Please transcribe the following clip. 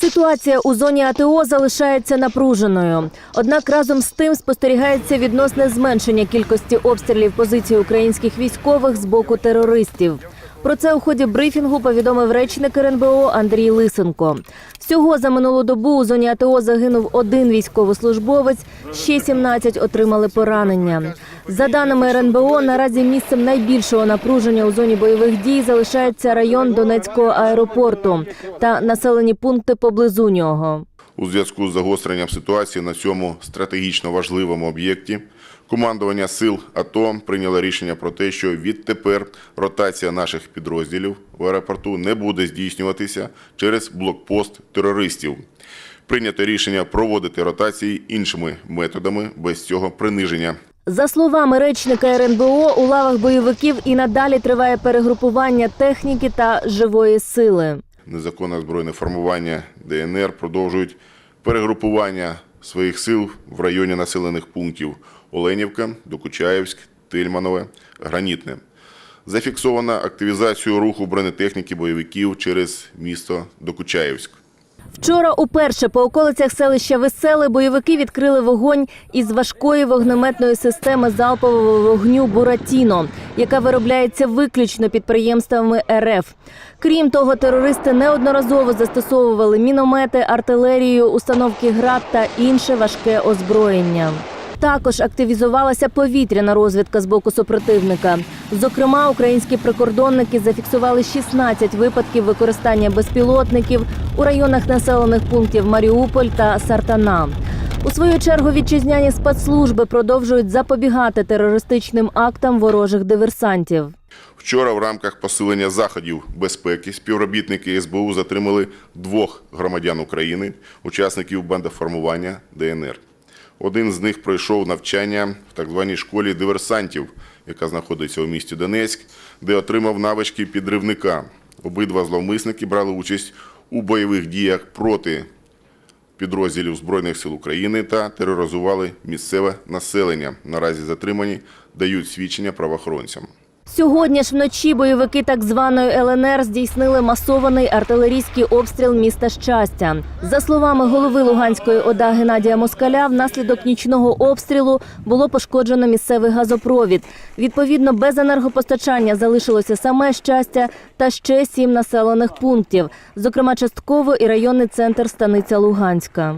Ситуація у зоні АТО залишається напруженою. Однак разом з тим спостерігається відносне зменшення кількості обстрілів позицій українських військових з боку терористів. Про це у ході брифінгу повідомив речник РНБО Андрій Лисенко. Всього за минулу добу у зоні АТО загинув один військовослужбовець, ще 17 отримали поранення. За даними РНБО, наразі місцем найбільшого напруження у зоні бойових дій залишається район Донецького аеропорту та населені пункти поблизу нього. У зв'язку з загостренням ситуації на цьому стратегічно важливому об'єкті командування сил АТО прийняло рішення про те, що відтепер ротація наших підрозділів в аеропорту не буде здійснюватися через блокпост терористів. Прийнято рішення проводити ротації іншими методами без цього приниження За словами речника РНБО, у лавах бойовиків і надалі триває перегрупування техніки та живої сили. незаконне збройне формування ДНР продовжують перегрупування своїх сил в районі населених пунктів Оленівка, Докучаєвськ, Тильманове, Гранітне. Зафіксовано активізацію руху бронетехніки бойовиків через місто Докучаєвськ. Вчора уперше по околицях селища Веселе бойовики відкрили вогонь із важкої вогнеметної системи залпового вогню Буратіно, яка виробляється виключно підприємствами РФ. Крім того, терористи неодноразово застосовували міномети, артилерію, установки град та інше важке озброєння. Також активізувалася повітряна розвідка з боку супротивника. Зокрема, українські прикордонники зафіксували 16 випадків використання безпілотників у районах населених пунктів Маріуполь та Сартана. У свою чергу вітчизняні спецслужби продовжують запобігати терористичним актам ворожих диверсантів. Вчора в рамках посилення заходів безпеки співробітники СБУ затримали двох громадян України, учасників бандоформування ДНР. Один з них пройшов навчання в так званій школі диверсантів, яка знаходиться у місті Донецьк, де отримав навички підривника. Обидва зловмисники брали участь у бойових діях проти підрозділів Збройних сил України та тероризували місцеве населення. Наразі затримані дають свідчення правоохоронцям. Сьогодні ж вночі бойовики так званої ЛНР здійснили масований артилерійський обстріл міста Щастя. За словами голови Луганської ОДА Геннадія Москаля, внаслідок нічного обстрілу було пошкоджено місцевий газопровід. Відповідно, без енергопостачання залишилося саме щастя та ще сім населених пунктів, зокрема частково і районний центр станиця Луганська.